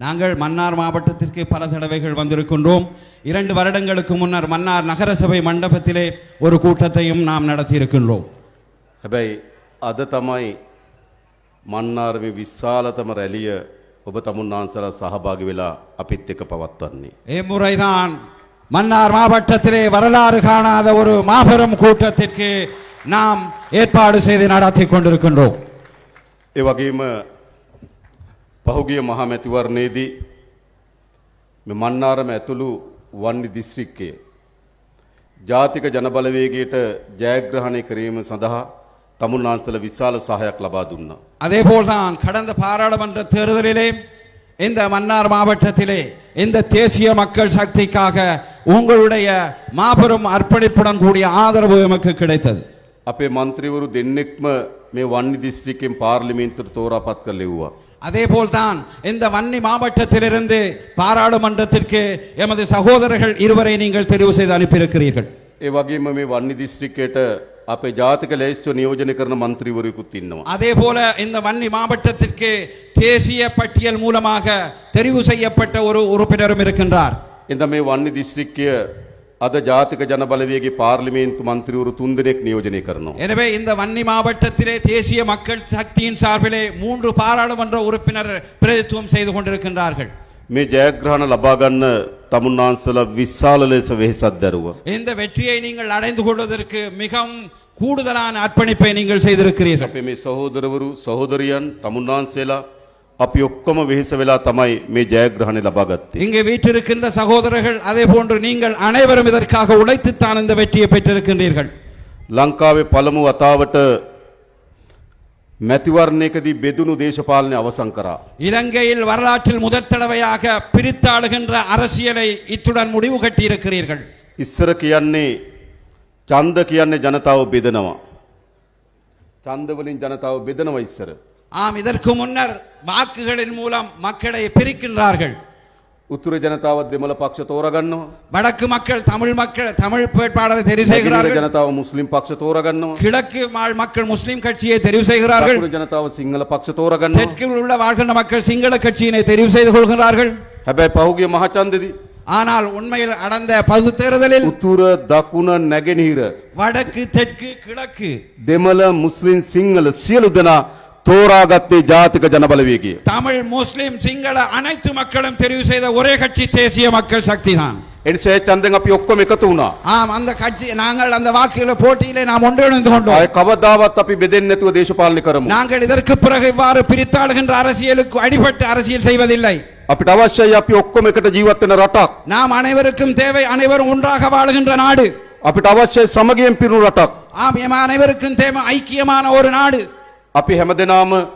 நாங்கள் மன்னார் மாவட்டத்திற்கு பல தடவைகள் வந்திருக்கின்றோம் இரண்டு வருடங்களுக்கு முன்னர் மன்னார் நகரசபை மண்டபத்திலே ஒரு கூட்டத்தையும் நாம் நடத்தியிருக்கின்றோம் හැබැයි අද තමයි මන්නාරමි විශාලතම රැලිය ඔබ තමුන්නාන්සලා සහභාගි වෙලා අපිත් එක පවත්වන්නේ. இம்முறைதான் மன்னார் மாவட்டத்திலே வரலாறு காணாத ஒரு மாபெரும் கூட்டத்திற்கு நாம் ஏற்பாடு செய்து நடத்தி கொண்டிருக்கின்றோம் ඒ වගේම පහුගිය මහමැතිවරණයේදී මෙ මන්නාරම ඇතුළු වන්නි දිස්ත්‍රික්කය ජාතික ජනබලවේගයට ජයග්‍රහණය කිරීම සඳහා තමුන්නාන්සල විශාල සහයක් ලබා දුන්නා. அதேபோல்தான் கடந்த பாராளுமன்ற தேர்தலிலே இந்த மன்னார் மாவட்டத்திலே இந்த தேசிய மக்கள் சக்திக்காக உங்களுடைய மாபெரும் அர்ப்பணிப்புடன் கூடிய ஆதரவு எமக்கு கிடைத்தது අපේ මන්ත්‍රීවරු දෙන්නෙක්ම මේ වන්නි දිස්ත්‍රික්කෙන් පාර්ලිමේන්තුවට තෝරාපත් කර ලෙව්වා. அதேபோல்தான் இந்த வன்னி மாவட்டத்திலிருந்து பாராளுமன்றத்திற்கு எமது சகோதரர்கள் இருவரை நீங்கள் தெரிவு செய்து அனுப்பியிருக்கிறீர்கள் ඒ වගේම මේ වන්නි දිස්ත්‍රික්කයට අපේ ජාතික ලේස්තු නියෝජනය කරන මන්ත්‍රීවරයෙකුත් ඉන්නවා. அதே போல இந்த வன்னி மாவட்டத்திற்கு தேசிய பட்டியல் மூலமாக தெரிவு செய்யப்பட்ட ஒரு உறுப்பினரும் இருக்கின்றார் එඳ මේ වන්නි දිස්ත්‍රික්කය අද ජාතික ජනබලවේගේ පාර්ලිමේන්තු මන්ත්‍රීවරු තුන්දෙනෙක් නියෝජනය කරනවා. எனவே இந்த வன்னி மாவட்டத்திலே தேசிய மக்கள் சக்தியின் சார்பிலே மூன்று பாராளுமன்ற உறுப்பினர் பிரதித்துவம் செய்து கொண்டிருக்கின்றார்கள் මේ ජයග්‍රහණ ලබාගන්න තමුන්නාන්සල විශාල ලෙස වෙහෙසත් දැරුව. இந்த வெற்றியை நீங்கள் அடைந்து கொள்வதற்கு மிகவும் கூடுதலான அர்ப்பணிப்பை நீங்கள் செய்திருக்கிறீர்கள் අපේ මේ සහෝදරවරු සහෝදරියන් තමුන්නාන්සේලා අපි ඔක්කොම වෙහෙස වෙලා තමයි මේ ජයග්‍රහණය ලබාගත්තේ. இங்கே வீற்றிருக்கின்ற சகோதரர்கள் அதே போன்று நீங்கள் அனைவரும் இதற்காக உழைத்துத்தான் இந்த வெற்றியை பெற்றிருக்கின்றீர்கள் ලංකාවේ පළමු වතාවට මැතිවරණයකදී බෙදුණු දේශපාලනය අවසන් කරා. இலங்கையில் வரலாற்றில் முதற் தடவையாக பிரித்தாளுகின்ற அரசியலை இத்துடன் முடிவு கட்டியிருக்கிறீர்கள் ඉස්සර කියන්නේ ඡන්ද කියන්නේ ජනතාව බෙදනවා. ඡන්දවලින් ජනතාව බෙදනවා ඉස්සර. ஆம் இதற்கு முன்னர் வாக்குகளின் மூலம் மக்களை பிரிக்கின்றார்கள் උතුර ජනතාව දෙමළ පක්ෂ තෝරගන්නවා. வடக்கு மக்கள் தமிழ் மக்கள் தமிழ் வேட்பாளரை தெரிவு නැගෙනහිර செய்கிறார்கள் ජනතාව මුස්ලිම් පක්ෂ තෝරගන්නවා. கிழக்கு வாழ் மக்கள் முஸ்லிம் கட்சியை தெரிவு செய்கிறார்கள் දකුණු ජනතාව සිංහල පක්ෂ තෝරගන්නවා. தெற்கில் உள்ள வாழ்கின்ற மக்கள் சிங்கள கட்சியினை தெரிவு செய்து கொள்கிறார்கள் හැබැයි පහුගිය මහචන්දෙදී ஆனால் உண்மையில் அடந்த பகுதி தேர்தலில் උතුර දකුණ නැගෙනහිර வடக்கு தெற்கு கிழக்கு දෙමළ මුස්ලිම් සිංහල සියලු දෙනා තෝරාගත්තේ ජාතික ජනබලවේගය. தமிழ் முஸ்லிம் சிங்கள அனைத்து மக்களும் தெரிவு செய்த ஒரே கட்சி தேசிய மக்கள் சக்தி தான் එනිසා ඒ ඡන්දෙන් අපි ඔක්කොම එකතු වුණා. ஆம் அந்த கட்சி நாங்கள் அந்த வாக்குல போட்டியிலே நாம் ஒன்றிணைந்து கொண்டோம் ආය කවදාවත් අපි බෙදෙන්නේ නැතුව දේශපාලනය කරමු. நாங்கள் இதற்கு பிறகு இவ்வாறு பிரித்தாளுகின்ற அரசியலுக்கு அடிபட்டு அரசியல் செய்வதில்லை අපිට අවශ්‍යයි අපි ඔක්කොම එකට ජීවත් වෙන රටක්. நாம் அனைவருக்கும் தேவை அனைவரும் ஒன்றாக வாழுகின்ற நாடு අපිට අවශ්‍යයි සමගියෙන් පිරුණු රටක්. ஆம் எம் அனைவருக்கும் தேவை ஐக்கியமான ஒரு நாடு අපි හැමදෙනාම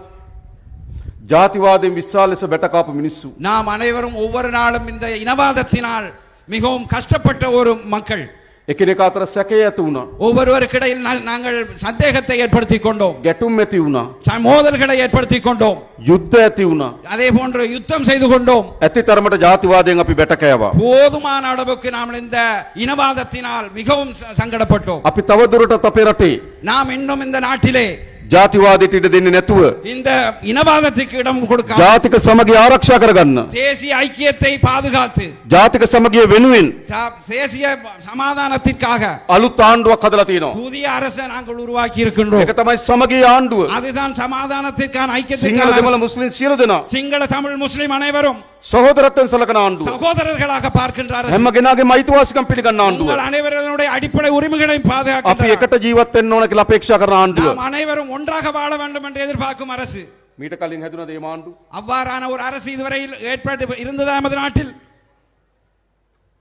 ජාතිවාදයෙන් විශාල ලෙස බැටකාපු මිනිස්සු. நாம் அனைவரும் ஒவ்வொரு நாளும் இந்த இனவாதத்தினால் மிகவும் கஷ்டப்பட்ட ஒரு மக்கள் එකිනෙක අතර සැකේ ඇති වුණා. ஒவ்வொருவருக்கிடையில் நா- நாங்கள் சந்தேகத்தை ஏற்படுத்திக் கொண்டோம் ගැටුම් ඇති වුණා. ச- மோதல்களை ஏற்படுத்திக் கொண்டோம் යුද්ධ ඇති වුණා. அதே போன்று யுத்தம் செய்து கொண்டோம் ඇති තරමට ජාතිවාදයෙන් අපි බැටකෑවා. போதுமான அளவுக்கு நாம் இந்த இனவாதத்தினால் மிகவும் ச- சங்கடப்பட்டோம் අපි තවදුරටත් අපේ රටේ நாம் இன்னும் இந்த நாட்டிலே ජාතිවාදයට ඉඩ දෙන්නේ නැතුව இந்த இனவாதத்துக்கு இடம் கொடுக்க ජාතික සමගිය ආරක්ෂා කරගන්න. தேசிய ஐக்கியத்தை பாதுகாத்து ජාතික සමගිය වෙනුවෙන් ச- தேசிய சமாதானத்திற்காக අලුත් ආණ්ඩුවක් හදලා තියෙනවා. புதிய அரசை நாங்கள் உருவாக்கி இருக்கின்றோம் ඒක තමයි සමගිය ආණ්ඩුව. அதுதான் சமாதானத்திற்கான සිංහල ஐக்கியத்திற்கான දෙමළ அரசு. මුස්ලිම් සියලු දෙනා சிங்கள தமிழ் முஸ்லிம் அனைவரும் සහෝදරත්වයෙන් සලකන ආණ්ඩුව. சகோதரர்களாக பார்க்கின்ற அரசு හැම කෙනාගේම අයිතිවාසිකම් පිළිගන්න ආණ්ඩුව. உங்கள் அனைவருடைய அடிப்படை உரிமைகளையும் අපි பாதுகாக்கின்ற එකට ජීවත් වෙන්න ඕන කියලා අපේක්ෂා කරන ආණ්ඩුව. நாம் அனைவரும் ஒன்றாக வாழ வேண்டும் என்று எதிர்பார்க்கும் அரசு මීට කලින් හැදුනද මේ ආණ්ඩුව? அவ்வாறான ஒரு அரசு இதுவரையில் ஏற்பட்டு இருந்ததா நமது நாட்டில்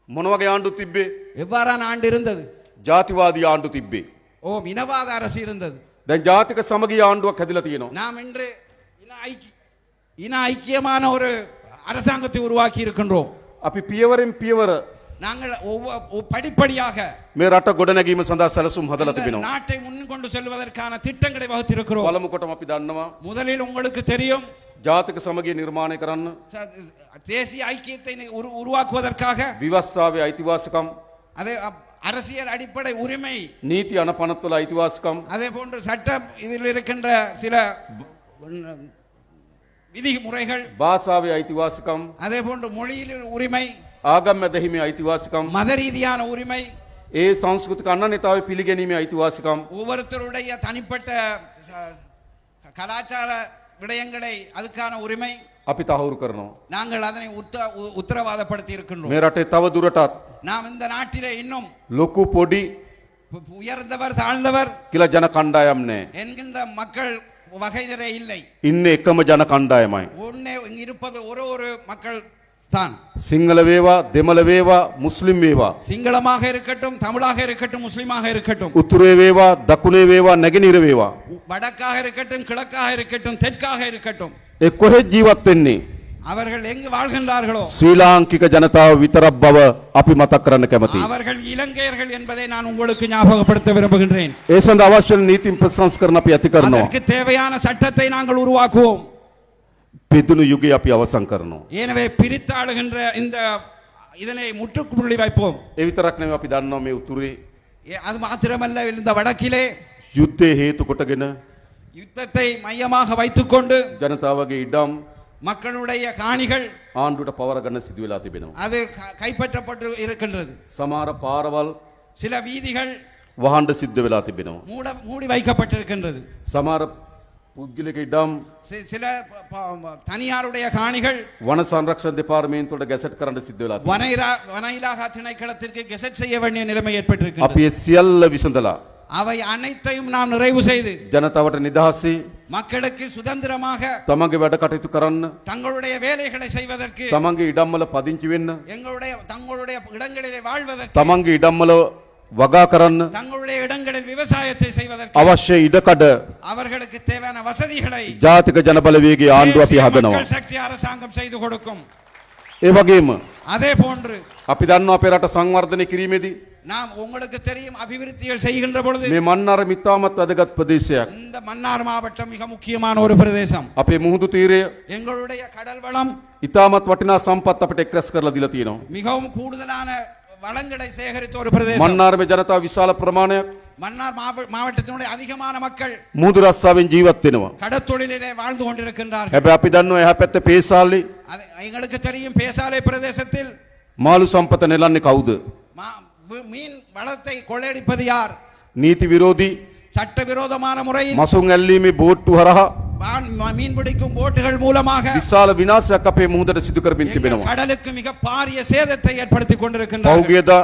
මොන වගේ ආණ්ඩු තිබ්බේ? எவ்வாறான ஆண்டு இருந்தது ජාතිවාදී ආණ්ඩු තිබ්බේ. ஓ இனவாத அரசு இருந்தது දැන් ජාතික සමගිය ආණ්ඩුවක් හැදිලා තියෙනවා. நாம் இன்று இன ஐக்கிய இன ஐக்கியமான ஒரு அரசாங்கத்தை உருவாக்கி இருக்கின்றோம் අපි පියවරෙන් පියවර நாங்கள் ஒவ்வொ- ஒ- படிப்படியாக මේ රට ගොඩනැගීම සඳහා සැලසුම් හදලා இந்த තිබෙනවා. நாட்டை முன் கொண்டு செல்வதற்கான திட்டங்களை வகுத்திருக்கிறோம் පළමු කොටම අපි දන්නවා முதலில் உங்களுக்கு தெரியும் ජාතික සමගිය නිර්මාණය කරන්න ச- தேசிய ஐக்கியத்தை உரு- உருவாக்குவதற்காக විවස්ථාවේ අයිතිවාසිකම් அதே அப்- அரசியல் அடிப்படை உரிமை නීති අනපනත්වල අයිතිවාසිකම් அதே போன்று சட்டம் இதில் இருக்கின்ற சில விதிமுறைகள் භාෂාවේ අයිතිවාසිකම් அதே போன்று மொழியில் உரிமை ආගම් ඇදහිමේ අයිතිවාසිකම් மத ரீதியான உரிமை ඒ සංස්කෘතික අනන්‍යතාවය පිළිගැනීමේ අයිතිවාසිකම් ஒவ்வொருத்தருடைய தனிப்பட்ட ச- கலாச்சார விடயங்களை அதுக்கான உரிமை අපි තහවුරු කරනවා. நாங்கள் அதனை உத்த- உ- உத்தரவாதப்படுத்தி இருக்கின்றோம் මේ රටේ තව දුරටත් நாம் இந்த நாட்டிலே இன்னும் ලොකු පොඩි உ- உயர்ந்தவர் தாழ்ந்தவர் කියලා ජන කණ්ඩායම් නෑ. என்கின்ற மக்கள் வகைதரே இல்லை ඉන්න එකම ජන කණ්ඩායමයි. ஒன்னே இங்கு இருப்பது ஒரு ஒரு மக்கள் தான் සිංහල වේවා දෙමළ වේවා මුස්ලිම් වේවා. சிங்களமாக இருக்கட்டும் தமிழாக இருக்கட்டும் முஸ்லிமாக இருக்கட்டும் උතුරේ වේවා දකුණේ වේවා නැගෙනහිර වේවා. வடக்காக இருக்கட்டும் கிழக்காக இருக்கட்டும் தெற்காக இருக்கட்டும் ඒ කොහෙත් ජීවත් වෙන්නේ. அவர்கள் எங்கு வாழ்கின்றார்களோ ශ්‍රී ලාංකික ජනතාව විතරක් බව අපි මතක් කරන්න කැමතියි. அவர்கள் இலங்கையர்கள் என்பதை நான் உங்களுக்கு ஞாபகப்படுத்த விரும்புகின்றேன் ඒ සඳහා අවශ්‍ය වන නීතින් ප්‍රසංස්කරණ අපි ඇති කරනවා. அதற்கு தேவையான சட்டத்தை நாங்கள் உருவாக்குவோம் පිදුණු යුගය අපි අවසන් කරනවා. எனவே பிரித்தாளுகின்ற இந்த இதனை முற்றுப்புள்ளி வைப்போம் ඒ විතරක් නෙවෙයි අපි දන්නවා මේ උතුරේ ஏ- அது மாத்திரமல்ல இந்த வடக்கிலே යුද්ධය හේතු කොටගෙන யுத்தத்தை மையமாக வைத்துக்கொண்டு ජනතාවගේ ඉඩම් மக்களுடைய காணிகள் ආණ්ඩුවට පවර ගන්න සිදු වෙලා තිබෙනවා. அது க- கைப்பற்றப்பட்டு இருக்கின்றது සමහර පාරවල් சில வீதிகள் වහන්ඩ සිද්ධ වෙලා තිබෙනවා. மூட மூடி வைக்கப்பட்டிருக்கின்றது සමහර පුද්ගලික ඉඩම් சி- சில ப- ப- தனியாருடைய காணிகள் වන සංරක්ෂණ දෙපාර්තමේන්තුවට ගැසට් කරන්න සිද්ධ වෙලා තිබෙනවා. வனைரா வனையிலாக திணைக்களத்திற்கு கெசட் செய்ய வேண்டிய நிலைமை ஏற்பட்டிருக்கிறது අපි ඒ සියල්ල විසඳලා அவை அனைத்தையும் நாம் நிறைவு செய்து ජනතාවට නිදහසේ மக்களுக்கு சுதந்திரமாக තමන්ගේ වැඩ කටයුතු කරන්න தங்களுடைய வேலைகளை செய்வதற்கு තමන්ගේ ඉඩම්වල පදිංචි වෙන්න எங்களுடைய தங்களுடைய இடங்களிலே வாழ்வதற்கு තමන්ගේ ඉඩම්වල වගා කරන්න தங்களுடைய இடங்களில் விவசாயத்தை செய்வதற்கு අවශ්‍ය ඉඩකඩ அவர்களுக்கு தேவையான வசதிகளை ජාතික ජනබලවේගේ ආණ්ඩුව අපි தேசிய හදනවා. மக்கள் சக்தி அரசாங்கம் செய்து கொடுக்கும் ඒ වගේම அதே போன்று අපි දන්නවා අපේ රට සංවර්ධනය කිරීමේදී நாம் உங்களுக்கு தெரியும் அபிவிருத்திகள் செய்கின்ற பொழுது මේ මන්නාර මිතාමත් වැදගත් ප්‍රදේශයක්. இந்த மன்னார் மாவட்டம் மிக முக்கியமான ஒரு பிரதேசம் අපේ මුහුදු තීරය எங்களுடைய கடல் வளம் ඉතාමත් වටිනා සම්පත් අපට එක්රැස් කරලා දීලා තියෙනවා. மிகவும் கூடுதலான வளங்களை சேகரித்த ஒரு பிரதேசம் මන්නාරමේ ජනතාව විශාල ප්‍රමාණයක් மன்னார் மாவ- மாவட்டத்தினுடைய அதிகமான மக்கள் මුහුදු රස්සාවෙන් ජීවත් වෙනවා. கடத்தொழிலிலே வாழ்ந்து கொண்டிருக்கின்றார்கள் හැබැයි අපි දන්නවා එහා පැත්තේ පේසාල්ලි அது எங்களுக்கு தெரியும் பேசாலை பிரதேசத்தில் මාළු සම්පත නෙලන්නේ කවුද? மா- வி- மீன் வளத்தை கொள்ளையடிப்பது யார் නීති විරෝධී சட்டவிரோதமான முறையில் මසුන් ඇල්ලීමේ බෝට්ටු හරහා வான்- ம- மீன் பிடிக்கும் போட்டுகள் மூலமாக විශාල විනාශයක් අපේ මුහුදට සිදු කරමින් எங்கள் තිබෙනවා. கடலுக்கு மிக பாரிய சேதத்தை ஏற்படுத்தி கொண்டிருக்கின்றார்கள் පෞගේදා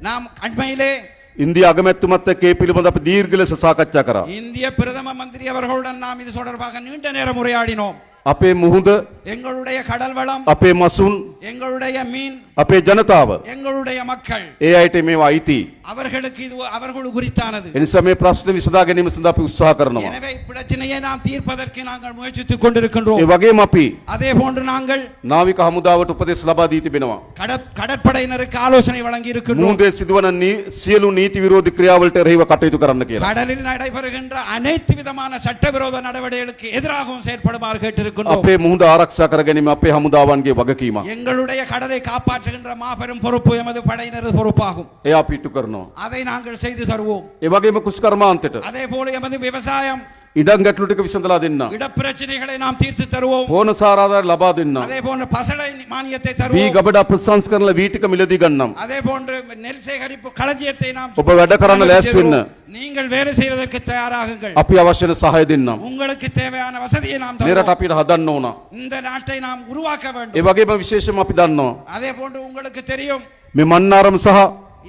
நாம் அண்மையிலே ඉන්දිය අගමැත්තුමත් එක්ක ඒ පිළිබඳ අපි දීර්ඝ ලෙස සාකච්ඡා කරා. இந்திய பிரதம மந்திரி அவர்களுடன் நாம் இது தொடர்பாக நீண்ட நேரம் உரையாடினோம் අපේ මුහුද எங்களுடைய கடல் வளம் අපේ මසුන් எங்களுடைய மீன் අපේ ජනතාව எங்களுடைய மக்கள் ඒ අයට මේවා අයිති. அவர்களுக்கு இது அவர்கள் குறித்தானது එනිසා මේ ප්‍රශ්න විසඳා ගැනීම සඳහා අපි උත්සාහ කරනවා. எனவே பிரச்சனையை நாம் தீர்ப்பதற்கு நாங்கள் முயற்சித்துக் கொண்டிருக்கின்றோம் ඒ වගේම අපි அதே போன்று நாங்கள் නාවික හමුදාවට උපදෙස් ලබා දී තිබෙනවා. கடற்- கடற்படையினருக்கு ஆலோசனை வழங்கி இருக்கின்றோம் මුහුදේ සිදුවන නී- සියලු නීති විරෝධී ක්‍රියාවලට එරෙහිව කටයුතු කරන්න කියලා. கடலில் நடைபெறுகின்ற அனைத்து விதமான சட்டவிரோத நடவடிக்கைகளுக்கு எதிராகவும் செயற்படுமாறு கேட்டிருக்கின்றோம் අපේ මුහුද ආරක්ෂා කර ගැනීම අපේ හමුදාවන්ගේ වගකීමක්. எங்களுடைய கடலை காப்பாற்றுகின்ற மாபெரும் பொறுப்பு எமது படையினரது பொறுப்பாகும் එය අපි ඉටු කරනවා. அதை நாங்கள் செய்து தருவோம் ඒ වගේම කුස්කර්මාන්තයට அதே போல எமது விவசாயம் ඉඩම් ගැටලු ටික විසඳලා දෙන්න. இடப்பிரச்சனைகளை நாம் தீர்த்து தருவோம் පෝන සාරාධාර ලබා දෙන්න. அதே போன்று பசலை மானியத்தை වී தருவோம் ගබඩා ප්‍රසංස්කරණ වී ටික මිලදී ගන්නම්. அதே போன்று நெல் சேகரிப்பு களஞ்சியத்தை நாம் ඔබ වැඩ කරන්න ලෑස්ති වෙන්න. நீங்கள் வேலை செய்வதற்கு தயாராகுங்கள் අපි අවශ්‍ය වෙන සහාය දෙන්නම්. உங்களுக்கு தேவையான வசதியை நாம் මේ රට தருவோம் අපිට හදන්න ඕන. இந்த நாட்டை நாம் உருவாக்க ඒ வேண்டும் වගේම විශේෂම අපි දන්නවා. அதே போன்று உங்களுக்கு தெரியும் මේ මන්නාරම සහ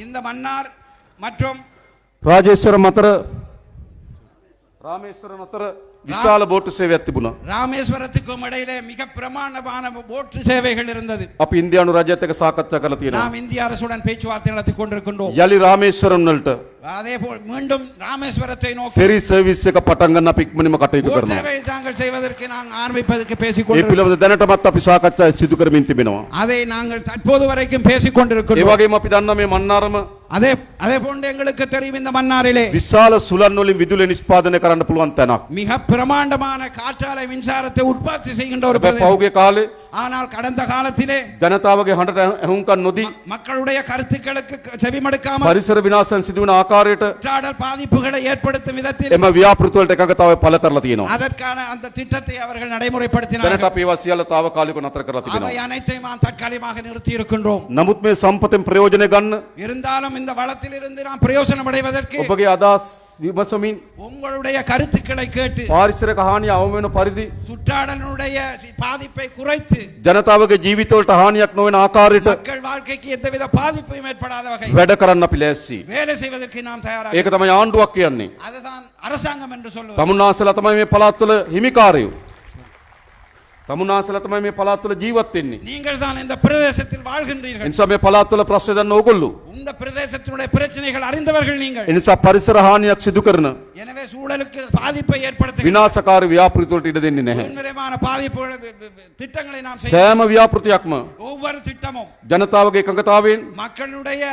இந்த மன்னார் மற்றும் රාජේශ්වර මතර රාමේශ්වර මතර විශාල බෝට්ටු සේවයක් තිබුණා. ராமேஸ்வரத்துக்கும் இடையிலே மிக பிரமாண்டமான போட்டு சேவைகள் இருந்தது අපි ඉන්දියානු රජයත් එක්ක සාකච්ඡා කරලා තියෙනවා. நாம் இந்திய அரசுடன் பேச்சுவார்த்தை நடத்தி கொண்டிருக்கின்றோம் යලි රාමේශ්වරම් වලට அதே போல் மீண்டும் ராமேஸ்வரத்தை நோக்கி ෆෙරි සර්විස් එක පටන් ගන්න අපි ඉක්මනින්ම කටයුතු போட் කරනවා. சேவையை தாங்கள் செய்வதற்கு நாங்கள் ஆரம்பிப்பதற்கு பேசிக் ඒ கொண்டிருக்கிறோம் පිළිබඳ දැනටමත් අපි සාකච්ඡා සිදු කරමින් තිබෙනවා. அதை நாங்கள் தற்போது வரைக்கும் பேசிக் ඒ கொண்டிருக்கிறோம் වගේම අපි දන්නා මේ මන්නාරම அதே அதே போன்று எங்களுக்கு தெரியும் இந்த மன்னாரிலே විශාල සුලන් වලින් විදුලි නිෂ්පාදනය කරන්න පුළුවන් තැනක්. மிக பிரமாண்டமான காற்றாலை மின்சாரத்தை உற்பத்தி செய்கின்ற ஒரு හැබැයි பிரதேசம் පහුගිය කාලේ ஆனால் கடந்த காலத்திலே ජනතාවගේ හඬට ඇහුම්කන් නොදී மக்களுடைய கருத்துக்களுக்கு செவிமடுக்காமல் පරිසර විනාශයන් සිදුවන ආකාරය ආකාරයට ஏற்படுத்தும் விதத்தில் එම ව්‍යාපෘතිවලට එකඟතාවය පළ කරලා அதற்கான அந்த திட்டத்தை அவர்கள் நடைமுறைப்படுத்தினார்கள். දැනට அனைத்தையும் தற்காலிகமாக நிறுத்தி இருக்கின்றோம். නමුත් මේ සම්පතෙන් ප්‍රයෝජන இருந்தாலும் இந்த வளத்திலிருந்து நாம் பிரயோஜனம் அடைவதற்கு ඔබගේ විමසමින් உங்களுடைய கருத்துக்களை கேட்டு පාරිසරික හානිය අවම වෙන පරිදි சுற்றாடலுடைய பாதிப்பை குறைத்து ජනතාවගේ ජීවිතවලට හානියක් නොවන ආකාරයට மக்கள் வாழ்க்கைக்கு எந்தவித பாதிப்பும் ஏற்படாத வகை වැඩ කරන්න අපි ලෑස්ති. வேலை செய்வதற்கு நாம் தயாராக ඒක තමයි ආණ්ඩුවක් කියන්නේ. அதுதான் அரசாங்கம் என்று சொல்லுவது තමුන්නාසලා තමයි මේ පළාත් තුළ හිමිකාරයෝ. තමුන්නාසලා තමයි මේ පළාත් තුළ ජීවත් වෙන්නේ. நீங்கள் தான் இந்த பிரதேசத்தில் ඒ வாழ்கின்றீர்கள் නිසා මේ පළාත් තුළ ප්‍රශ්න දන්න ඕගොල්ලෝ. இந்த பிரதேசத்தினுடைய பிரச்சனைகள் அறிந்தவர்கள் நீங்கள் ඒ නිසා පරිසර හානියක් සිදු කරන எனவே சூழலுக்கு பாதிப்பை ஏற்படுத்த විනාශකාරී ව්‍යාපෘති වලට ඉඩ දෙන්නේ නැහැ. முன்னிலைமான பாதிப்புகள் திட்டங்களை நாம் செய்ய සෑම ව්‍යාපෘතියක්ම ஒவ்வொரு திட்டமும் ජනතාවගේ එකඟතාවයෙන් மக்களுடைய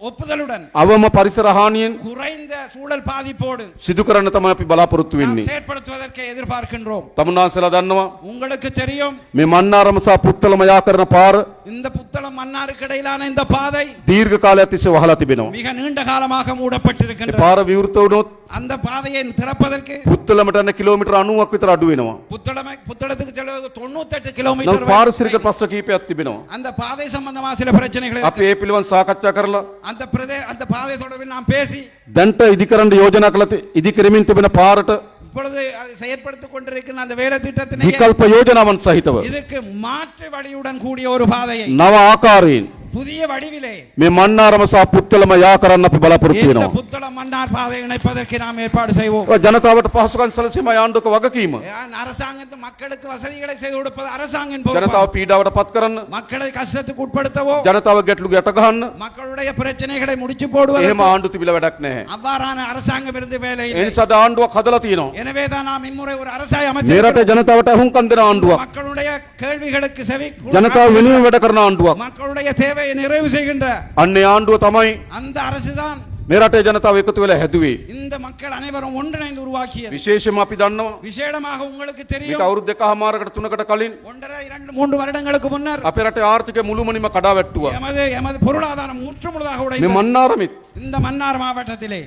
ಒಪ್ಪುದಲುಡನ್ ಅವಮ ಪರಿಸರ ಹಾನಿಯನ್ ಕುರೈಂದ ಸೂಳಲ್ ಪಾದಿಪೋಡು ಸಿದುಕರನ್ನ ತಮ್ಮ ಅಪಿ ಬಲಾಪುರತ್ತು ವಿನ್ನಿ ಸೇರ್ಪಡುತ್ತುವುದಕ್ಕೆ ಎದುರ್ಪಾರ್ಕಿன்றೋಮ್ ತಮನ್ನ ಸಲ ದನ್ನವ ಉಂಗಳಕ್ಕೆ ತೆರಿಯೋಮ್ ಮೇ ಮನ್ನಾರಮಸ ಪುತ್ತಲ ಮಯಾಕರನ ಪಾರ್ පුත්තලම යා කරන පාර இந்த புத்தளம் மன்னாருக்கு இடையிலான இந்த பாதை දීර්ඝ කාලයක් තිස්සේ වහලා තිබෙනවා. மிக நீண்ட காலமாக ඒ மூடப்பட்டிருக்கின்றது පාර විවෘත වුණොත් அந்த பாதையை திறப்பதற்கு පුත්තලමට යන කිලෝමීටර් 90ක් විතර අඩු වෙනවා. புத்தளமை புத்தளத்துக்கு செல்வது தொண்ணூத்தெட்டு නමුත් கிலோமீட்டர் පාරිසරික வரை ප්‍රශ්න කීපයක් තිබෙනවා. அந்த பாதை சம்பந்தமா சில பிரச்சனைகள் අපි இருக்கு. ඒ පිළිබඳ සාකච්ඡා කරලා அந்த பிரதே அந்த பாதை தொடர்பில் நாம் பேசி දැන්ට ඉදිකරන්න යෝජනා කළ ති- ඉදිකරමින් තිබෙන පාරට அப்பொழுது செயற்படுத்திக் கொண்டிருக்கிற அந்த வேலை திட்டத்தினை விகல்ப யோஜனாவன் சகித்தவர். இதுக்கு மாற்று வழியுடன் கூடிய ஒரு பாதையை. நவ ஆகாரின். புதிய வடிவிலே මේ මන්නාරම සහ පුත්තලම යා කරන්න අපි බලාපොරොත්තු இந்த වෙනවා. புத்தளம் மன்னார் பாதை இணைப்பதற்கு நாம் ஏற்பாடு செய்வோம் ඔය ජනතාවට පහසුකම් සැලසීම ආණ්ඩුවක වගකීම. ஏன் அரசாங்கத்து மக்களுக்கு வசதிகளை செய்து கொடுப்பது அரசாங்கம் ජනතාව පීඩාවට පත් කරන්න மக்களை கஷ்டத்துக்கு உட்படுத்தவோ ජනතාව ගැටලු ගැට ගහන්න மக்களுடைய பிரச்சனைகளை முடிச்சு போடுவது එහෙම ආණ්ඩු තිබිලා වැඩක් නැහැ. அவ்வாறான அரசாங்கம் இருந்து வேலை ඒ இல்லை. නිසා අද ආණ්ඩුවක් හදලා තියෙනවා. எனவே தான் நாம் இம்முறை ஒரு அரசாய මේ அமைச்சர் රටේ ජනතාවට අහුම්කම් දෙන ආණ්ඩුවක්. மக்களுடைய கேள்விகளுக்கு செவி ජනතාව වෙනුවෙන් වැඩ කරන ආණ්ඩුවක්. மக்களுடைய தேவையை நிறைவு செய்கின்ற අන්නේ ආණ්ඩුව තමයි அந்த அரசுதான் මේ රටේ ජනතාව එකතු වෙලා හැදුවේ. இந்த மக்கள் அனைவரும் ஒன்றிணைந்து உருவாக்கியது විශේෂයෙන්ම අපි දන්නවා விசேடமாக உங்களுக்கு මේක தெரியும் අවුරුදු දෙකමාරකට තුනකට කලින් ஒன்றரை இரண்டு மூன்று வருடங்களுக்கு முன்னர் අපේ රටේ ආර්ථිකය මුළුමනින්ම කඩා වැට්ටුවා. எமது எமது பொருளாதாரம் முற்று முழுதாக මේ உடைந்தது මන්නාරමෙත් இந்த மன்னார் மாவட்டத்திலே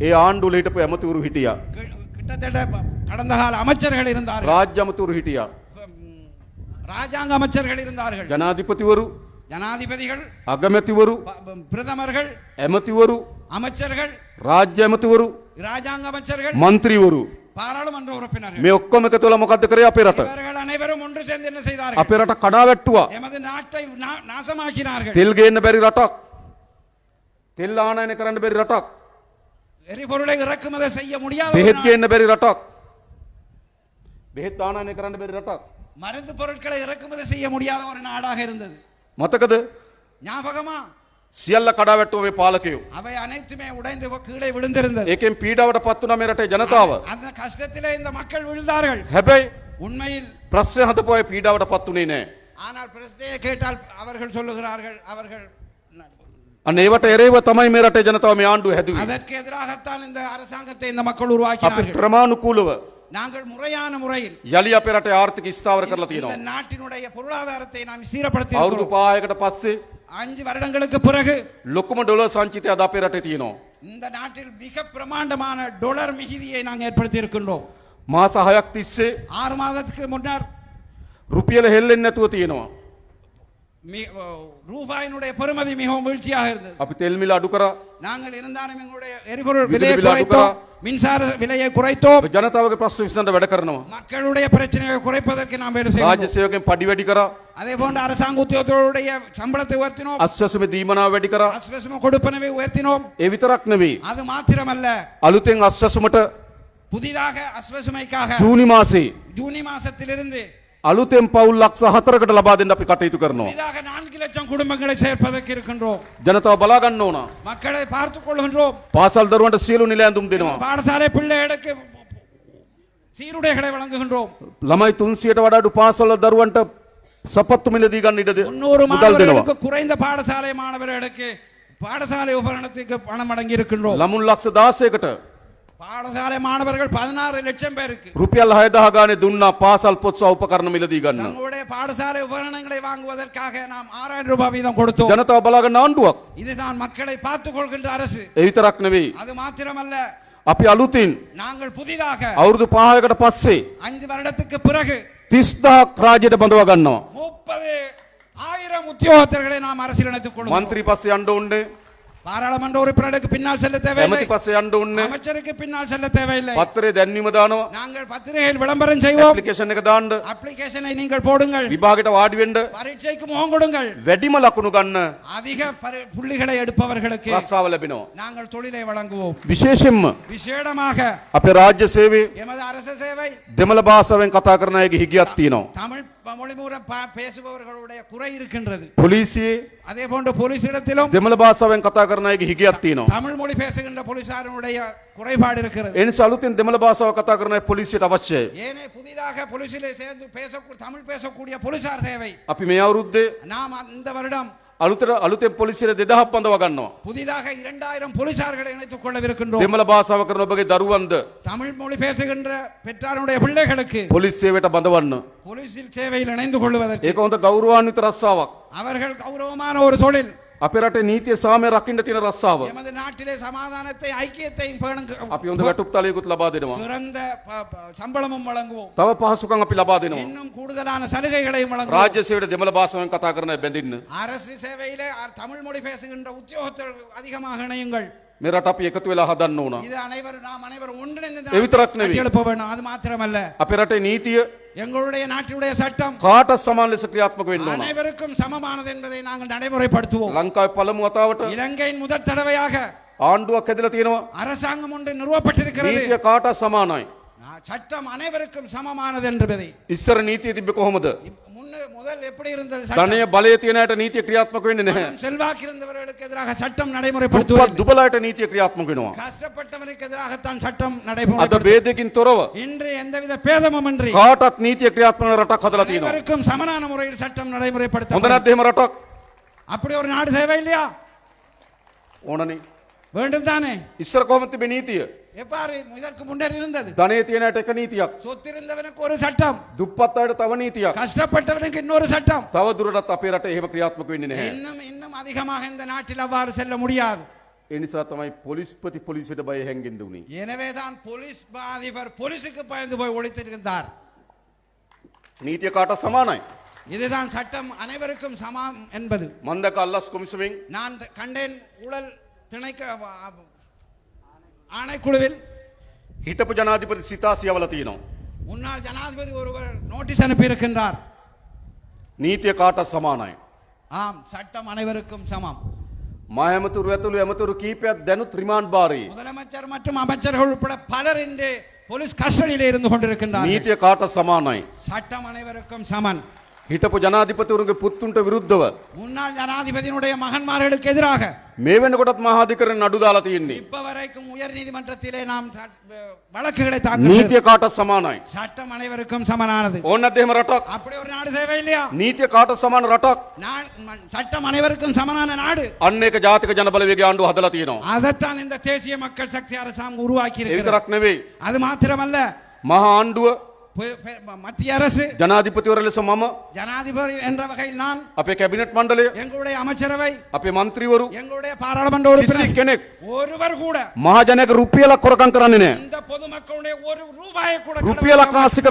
ඒ ආණ්ඩුවල හිටපු ඇමතිවරු හිටියා. கி- கிட்டத்தட்ட ப- கடந்த கால அமைச்சர்கள் இருந்தார்கள் රාජ්‍ය ඇමතිවරු හිටියා. ம், ராஜாங்க அமைச்சர்கள் இருந்தார்கள் ජනාධිපතිවරු, ஜனாதிபதிகள் ಜನಾಧಿಪತಿಗಳು ಅಗಮತಿವರು ಪ್ರಥಮರುಗಳು ಎಮತಿವರು ಅಮಚರ್ಗಳು ರಾಜ್ಯ ಎಮತಿವರು ರಾಜಾಂಗ ಅಮಚರ್ಗಳು ಮಂತ್ರಿಯವರು பாராளுமன்ற உறுப்பினர்கள் மே ஒக்கோம் එකතුලා මොකද්ද කරේ අපේ රට இவர்கள் அனைவரும் ஒன்று சேர்ந்து என்ன செய்தார்கள் අපේ රට කඩා වැට්ටුවා එමද நாட்டை நாசமாக்கினார்கள் තෙල් ගේන්න බැරි රටක් තෙල් ආනයනය කරන්න බැරි රටක් எரிபொருளை இறக்குமதி செய்ய முடியாத බෙහෙත් ගේන්න බැරි රටක් බෙහෙත් ආනයනය කරන්න බැරි රටක් மருந்து பொருட்களை இறக்குமதி செய்ய முடியாத ஒரு நாடாக இருந்தது මතකද? ஞாபகமா සියල්ල කඩා වැට්ටුවා මේ පාලකයෝ. அவை அனைத்துமே உடைந்து கீழே விழுந்திருந்தது ඒකෙන් පීඩාවට පත් වුණා මේ රටේ ජනතාව. அந்த கஷ்டத்திலே இந்த மக்கள் விழுந்தார்கள் හැබැයි உண்மையில் ප්‍රශ්න හදපු අය පීඩාවට පත් වුණේ නැහැ. ஆனால் பிரச்சனையை கேட்டால் அவர்கள் சொல்லுகிறார்கள் அவர்கள் අන්න ඒවට එරෙහිව තමයි මේ රටේ ජනතාව මේ ආණ්ඩුව හැදුවේ. அதற்கு எதிராகத்தான் இந்த அரசாங்கத்தை இந்த மக்கள் අපි உருவாக்கினார்கள் ක්‍රමානුකූලව நாங்கள் முறையான முறையில் යලි අපේ රටේ ආර්ථික ස්ථාවර කරලා இந்த තියෙනවා. நாட்டினுடைய பொருளாதாரத்தை நாம் சீரப்படுத்தி අවුරුදු இருக்கிறோம். 5කට පස්සේ அஞ்சு வருடங்களுக்கு பிறகு ලොකුම ඩොලර් සංචිතය අද අපේ රටේ තියෙනවා. இந்த நாட்டில் மிக பிரமாண்டமான டொலர் மிகுதியை நாங்கள் ஏற்படுத்தி இருக்கின்றோம் මාස 6ක් තිස්සේ ஆறு மாதத்துக்கு முன்னர் රුපියල හෙල්ලෙන්නේ නැතුව තියෙනවා. மி- ஓ, ரூபாயினுடைய பெறுமதி மிகவும் வீழ்ச்சியாக இருந்தது අපි තෙල් මිල අඩු කරා. நாங்கள் இருந்தாலும் எங்களுடைய எரிபொருள் விலை விலையை விலை குறைத்தோம் அடுக்கா. மின்சார விலையை குறைத்தோம் අපි ජනතාවගේ ප්‍රශ්න විසඳන්න වැඩ කරනවා. மக்களுடைய பிரச்சனையை குறைப்பதற்கு நாம் வேலை රාජ්‍ය செய்வோம் සේවකයන් පඩි වැඩි කරා. அதே போன்று அரசாங்க உத்தியோகத்தோருடைய சம்பளத்தை உயர்த்தினோம் අස්වැසුමේ දීමනාව වැඩි කරා. அஸ்வசம கொடுப்பனவை உயர்த்தினோம் ඒ විතරක් නෙවෙයි. அது மாத்திரமல்ல අලුතෙන් අස්වැසුමට புதிதாக அஸ்வசுமைக்காக ජූනි මාසේ ஜூனி மாசத்திலிருந்து අලුතෙන් පවුල් ලක්ෂ 4කට ලබා දෙන්න අපි කටයුතු කරනවා. புதிதாக நான்கு லட்சம் குடும்பங்களை சேர்ப்பதற்கு இருக்கின்றோம் ජනතාව බලා ගන්න ඕන. மக்களை பார்த்துக் கொள்கின்றோம் පාසල් දරුවන්ට සියලු නිල ඇඳුම් දෙනවා. பாடசாலை பிள்ளைகளுக்கு சீருடைகளை வழங்குகின்றோம் ළමයි 300ට වඩා අඩු පාසල් දරුවන්ට සපත්තු මිලදී ගන්න ඉඩ දෙ- முன்னூறு මුදල් දෙනවා. மாணவர்களுக்கு குறைந்த பாடசாலை மாணவர்களுக்கு பாடசாலை உபகரணத்துக்கு பணம் வழங்கி இருக்கின்றோம் ළමුන් ලක්ෂ 16කට පාඩසාර මානවරකල් පදනාර ලක්ෂම් පෙරක. රුපියල් හයදහ ගානේ දුන්නා පාසල් පොත්සහ උපකරණ பாடசாலை உபகரணங்களை வாங்குவதற்காக நாம் ஆறாயிரம் ரூபாய் வீதம் கொடுத்தோம். ජනතාව බලාගන්න இதுதான் மக்களை பார்த்துக் கொள்கின்ற அரசு. ඒ විතරක් அது மாத்திரமல்ல අපි நாங்கள் புதிதாக අවුරුදු 5කට පස්සේ 5 வருடத்துக்கு பிறகு 30000ක් රාජ්‍යයට බඳවා ගන්නවා. 30000 உத்தியோகத்தர்களை நாம் அரசியல் இணைத்துக் கொள்ளும். மந்திரி பஸ் அண்டு உண்டு பாராளுமன்ற உறுப்பினருக்கு பின்னால் செல்ல தேவையில்லை ඇමති පස්සේ යන්න ඕනේ. அமைச்சருக்கு பின்னால் செல்ல தேவையில்லை පත්තරේ දැන්වීම දානවා. நாங்கள் பத்திரிகையில் விளம்பரம் செய்வோம் ඇප්ලිකේෂන් එක දාන්න. அப்ளிகேஷனை நீங்கள் போடுங்கள் විභාගයට වාඩි වෙන්න. பரீட்சைக்கு முகம் கொடுங்கள் වැඩිම ලකුණු ගන්න அதிக பரி- புள்ளிகளை எடுப்பவர்களுக்கு රස්සාව ලැබෙනවා. நாங்கள் தொழிலை வழங்குவோம் විශේෂයෙන්ම விசேடமாக අපේ රාජ්‍ය සේවයේ எமது அரசு சேவை දෙමළ භාෂාවෙන් කතා කරන අයගේ හිගියක් තියෙනවා. தமிழ் மொழி மூலம் பேசுபவர்களுடைய குறை இருக்கின்றது. போலீசி அதே போன்று போலீஸ் இடத்திலும் தமிழ் பாஷாவென் கதா கரனாய்க்கு ஹிகியத் தமிழ் மொழி பேசுகின்ற போலீசாரனுடைய குறைபாடு இருக்கிறது. என் சலுத்தின் தமிழ் பாஷாவை கதா கரனாய் போலீசில் அவசிய ஏனே புதிதாக போலீஸிலே சேர்ந்து பேச தமிழ் பேசக்கூடிய போலீசார் தேவை. அப்பிமே அவருத்து நாம் அந்த வருடம் අලුතර අලුතෙන් පොලිසියට 2000ක් බඳව ගන්නවා. புதிதாக இரண்டாயிரம் போலீசார்களை இணைத்துக் கொள்ளவிருக்கின்றோம் දෙමළ භාෂාව කරන ඔබගේ දරුවන්ද தமிழ் மொழி பேசுகின்ற பெற்றாருடைய பிள்ளைகளுக்கு පොලිස් සේවයට බඳවන්න. போலீசில் சேவையில் இணைந்து கொள்வதற்கு ඒක හොඳ ගෞරවාන්විත රස්සාවක්. அவர்கள் கௌரவமான ஒரு தொழில் අපේ රටේ නීතිය සාමය රකින්න තියෙන රස්සාව. எமது நாட்டிலே சமாதானத்தை ஐக்கியத்தையும் பேணுங்க- අපි හොඳ වැටුප් තලයකුත් ලබා දෙනවා. சிறந்த ப- ப- சம்பளமும் வழங்குவோம் තව පහසුකම් අපි ලබා දෙනවා. இன்னும் கூடுதலான சலுகைகளையும் வழங்குவோம் රාජ්‍ය සේවයට දෙමළ භාෂාවෙන් කතා කරන අය බැඳින්න. அரசு சேவையிலே அ- தமிழ் மொழி பேசுகின்ற உத்தியோகத்தர் அதிகமாக இணையுங்கள் මේ රට අපි එකතු වෙලා හදන්න ඕන. இது அனைவரும் நாம் அனைவரும் ஒன்றிணைந்து இந்த ඒ විතරක් நாட்டை නෙවෙයි. கட்டியெழுப்ப வேண்டும் அது மாத்திரமல்ல අපේ රටේ නීතිය எங்களுடைய நாட்டினுடைய சட்டம் කාටත් සමාන ලෙස ක්‍රියාත්මක වෙන්න ඕන. அனைவருக்கும் சமமானது என்பதை நாங்கள் நடைமுறைப்படுத்துவோம் ලංකාවේ පළමු වතාවට இலங்கையின் முதற் தடவையாக ආණ්ඩුවක් හැදලා තියෙනවා. அரசாங்கம் ஒன்று நிறுவப்பட்டிருக்கிறது නීතිය කාටත් සමානයි. சட்டம் அனைவருக்கும் சமமானது என்பதை ඉස්සර නීතිය තිබ්බේ කොහොමද? முதல் எப்படி இருந்தது ධනය බලය තියෙන අයට செல்வாக்கு இருந்தவர்களுக்கு எதிராக சட்டம் දුප්පත් நடைமுறைப்படுத்துவது දුබලට නීතිය ක්‍රියාත්මක වෙනවා. கஷ்டப்பட்டவனுக்கு சட்டம் අද நடைமுறை ભેදකින් தොරව இன்று எந்தவித பேதமும் இன்றி කාටත් නීතිය ක්‍රියාත්මක වෙන ரටක් சமனான முறையில் சட்டம் හොඳ நடைமுறைப்படுத்த නැද්ද එහෙම රටක්? அப்படி ஒரு நாடு தேவை இல்லையா ඕනනේ. வேண்டும் தானே. ඉස්සර කොහොමද තිබේ எவ்வாறு இதற்கு முன்னர் இருந்தது ධනය තියෙන අයට එක නීතියක්. சொத்திருந்தவனுக்கு ஒரு சட்டம் දුප්පත් අයට තව නීතියක්. கஷ்டப்பட்டவனுக்கு இன்னொரு சட்டம் තව දුරටත් අපේ රටේ එහෙම ක්‍රියාත්මක වෙන්නේ නැහැ. இன்னும் இன்னும் அதிகமாக இந்த நாட்டில் அவ்வாறு செல்ல முடியாது ඒ නිසා තමයි පොලිස්පති පොලිසියට බය හැංගෙන්න උනේ. எனவேதான் போலீஸ் அதிபர் போலீஸுக்கு பயந்து போய் ஒழித்திருந்தார் නීතිය කාටත් සමානයි. இதுதான் சட்டம் அனைவருக்கும் சமம் என்பது මන් දැක අල්ලස් කොමිසමෙන් நான் த- கண்டேன் ஊழல் திணைக்க ஆணைக்குழுவில் හිටපු ජනාධිපති සිතා සියවල තියෙනවා. முன்னாள் ஜனாதிபதி ஒருவர் நோட்டீஸ் அனுப்பியிருக்கின்றார் නීතිය කාටත් සමානයි. ஆம் சட்டம் அனைவருக்கும் சமம் මා ඇමතුරු ඇතුළු ඇමතුරු කීපයක් දැනුත් රිමාන්ඩ් භාරයේ. முதலமைச்சர் மற்றும் அமைச்சர்கள் உட்பட பலர் இன்று போலீஸ் கஸ்டடியிலே இருந்து கொண்டிருக்கின்றார் නීතිය කාටත් සමානයි. சட்டம் அனைவருக்கும் சமன் හිටපු ජනාධිපතිවරුන්ගේ පුත්තුන්ට විරුද්ධව முன்னாள் ஜனாதிபதியினுடைய மகன்மார்களுக்கு எதிராக මේ වෙනකොටත් මහාධිකරණ නඩු දාලා තියෙන්නේ. இப்ப வரைக்கும் உயர் நீதிமன்றத்திலே நாம் சட்- வழக்குகளை தாக்கல் නීතිය செய்து- කාටත් සමානයි. சட்டம் அனைவருக்கும் சமனானது ඕන්න නැද්ද එහෙම රටක්? அப்படி ஒரு நாடு தேவை இல்லையா නීතිය කාටත් සමාන රටක්. நான் ம- சட்டம் அனைவருக்கும் சமனான நாடு අන්න ඒක ජාතික ජනබලවේගයේ ආණ්ඩුව හදලා තියෙනවා. அதைத்தான் இந்த தேசிய மக்கள் சக்தி அரசாங்கம் உருவாக்கி ඒ இருக்கிறது විතරක් නෙවෙයි. அது மாத்திரமல்ல මහා ආණ්ඩුව பெ- பெ- மத்திய அரசு. ஜனாதிபதி அவர்களே சமமா ஜனாதிபதி என்ற வகையில் நான் அப்பே கேபினட் மண்டலே. எங்களுடைய அமைச்சரவை அப்பே மந்திரிவரு எங்களுடைய பாராளுமன்ற உறுப்பினர் ஒருவர் கூட மகாஜனக்கு ருப்பியல குறக்கம் இந்த பொதுமக்களுடைய ஒரு ரூபாயை கூட ருப்பியல காசு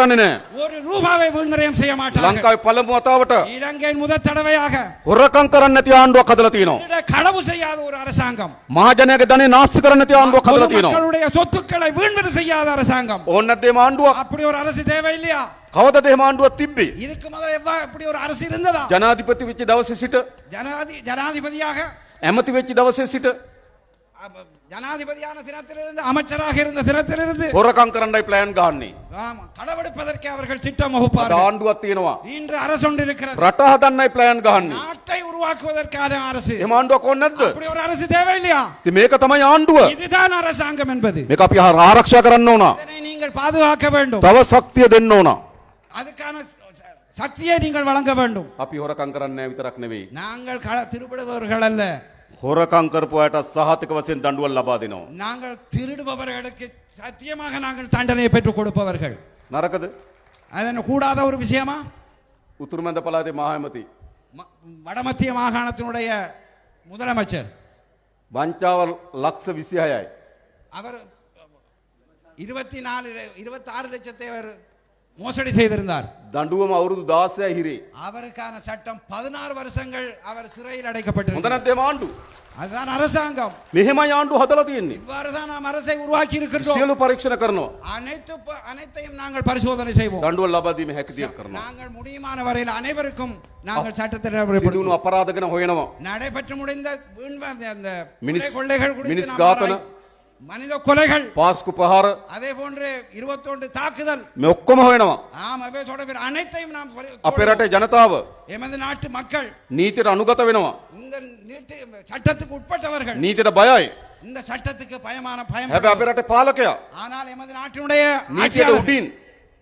ஒரு ரூபாவை வீணரையும் செய்ய மாட்டாங்க லங்காவை பல மத்தாவட்ட. இலங்கையின் முதல் தடவையாக குறக்கம் கரன் நதி ஆண்டு கதல தீனோ. கடவு செய்யாத ஒரு அரசாங்கம். மகாஜனக்கு தனி நாசு கரன் நதி ஆண்டு கதல தீனோ. மக்களுடைய சொத்துக்களை வீண்வெளி செய்யாத அரசாங்கம். ஒன்னதே ஆண்டு அப்படி ஒரு அரசு தேவை இல்லையா කවදද එහෙම ආණ්ඩුවක් තිබ්බේ? இதுக்கு முதல்ல எவ்வா இப்படி ஒரு அரசு இருந்ததா ජනාධිපති වෙච්ච දවසේ සිට ஜனாதி ஜனாதிபதியாக ඇමති වෙච්ච දවසේ සිට அப்ப, ஜனாதிபதியான தினத்திலிருந்து அமைச்சராக இருந்த தினத்திலிருந்து හොරකම් කරන්නයි ප්ලෑන් ගහන්නේ. ஆமா, களவெடுப்பதற்கு அவர்கள் திட்டம் අද வகுப்பார்கள் ආණ්ඩුවක් තියෙනවා. இன்று அரசு ஒன்று இருக்கிறது රට හදන්නයි ප්ලෑන් ගහන්නේ. நாட்டை உருவாக்குவதற்கான அரசு එහෙම ආණ්ඩුවක් ඕනේ නැද්ද? அப்படி ஒரு அரசு தேவை இல்லையா ඉතින් මේක තමයි ආණ්ඩුව. இதுதான் அரசாங்கம் என்பது මේක අපි ආරක්ෂා කරන්න ඕන. இதனை நீங்கள் பாதுகாக்க வேண்டும் තව ශක්තිය දෙන්න ඕන. அதுக்கான ச- சக்தியை நீங்கள் வழங்க வேண்டும் අපි හොරකම් කරන්නේ නැහැ විතරක් නෙවෙයි. நாங்கள் கள- திருடுபவர்கள் அல்ல හොරකං කරපු අයට සහතික වශයෙන් දඬුවම් ලබා දෙනවා. நாங்கள் திருடுபவர்களுக்கு சத்தியமாக நாங்கள் தண்டனையை பெற்றுக் கொடுப்பவர்கள் නරකද? அது என்ன கூடாத ஒரு விஷயமா උතුරු මැද පළාතේ මහඇමති ம- வடமத்திய மாகாணத்தினுடைய முதலமைச்சர் වංචාව ලක්ෂ 26යි. அவர் இருபத்தி நாலு இருபத்தி ஆறு லட்சத்தை அவர் மோசடி செய்திருந்தார். தண்டுவம் அவரது தாசகிரி அவருக்கான சட்டம் பதினாறு வருஷங்கள் அவர் சிறையில் அடைக்கப்பட்டிருந்தார் ஆண்டு அதுதான் அரசாங்கம். மிகமையாண்டு ஹதலது என்ன இவ்வாறுதான் நாம் அரசை உருவாக்கி இருக்கிறோம் சியலு பரீட்சண கரணும். அனைத்து அனைத்தையும் நாங்கள் பரிசோதனை செய்வோம். தண்டு லபாதி மிக ஹெக்தியர் நாங்கள் முடியுமான வரையில் அனைவருக்கும் நாங்கள் சட்டத்தை நடைமுறைப்படுத்தும் அபராதகன ஹோயனவம். நடைபெற்று முடிந்த அந்த மினிஸ் கொள்ளைகள் மினிஸ் காத்தன மனித கொலைகள். பாஸ்கு பஹார். அதே போன்று இருபத்தொன்று தாக்குதல். ஒக்கம வேணும்? ஆம் அவை தொடர்பில் அனைத்தையும் நாம் அப்பேரட்டை ஜனதாவு. எமது நாட்டு மக்கள். நீதிட அனுகத வேணும்? இந்த நீதி சட்டத்துக்கு உட்பட்டவர்கள். நீதிட பயாய். இந்த சட்டத்துக்கு பயமான பயம் அப்பேரட்டை பாலக்கையா? ஆனால் எமது நாட்டினுடைய உடீன்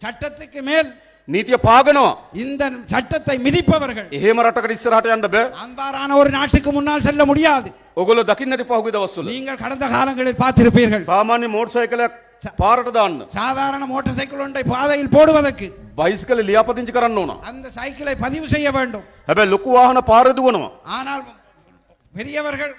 சட்டத்துக்கு மேல் නීතිය පාගනවා. இந்த சட்டத்தை மிதிப்பவர்கள் එහෙම රටකට ඉස්සරහට යන්න බෑ. அன்பாரான ஒரு நாட்டுக்கு முன்னால் செல்ல முடியாது ඔගොල්ලෝ දකින්න ඇති පහුගිය දවස්වල. நீங்கள் கடந்த காலங்களில் பார்த்திருப்பீர்கள் සාමාන්‍ය මෝටර් සයිකලයක් පාරට දාන්න. சாதாரண மோட்டார் சைக்கிள் ஒன்றை பாதையில் போடுவதற்கு බයිසිකල ලියාපදිංචි කරන්න ඕන. அந்த சைக்கிளை பதிவு செய்ய வேண்டும் හැබැයි ලොකු වාහන පාර දුවනවා. ஆனால் பெரியவர்கள்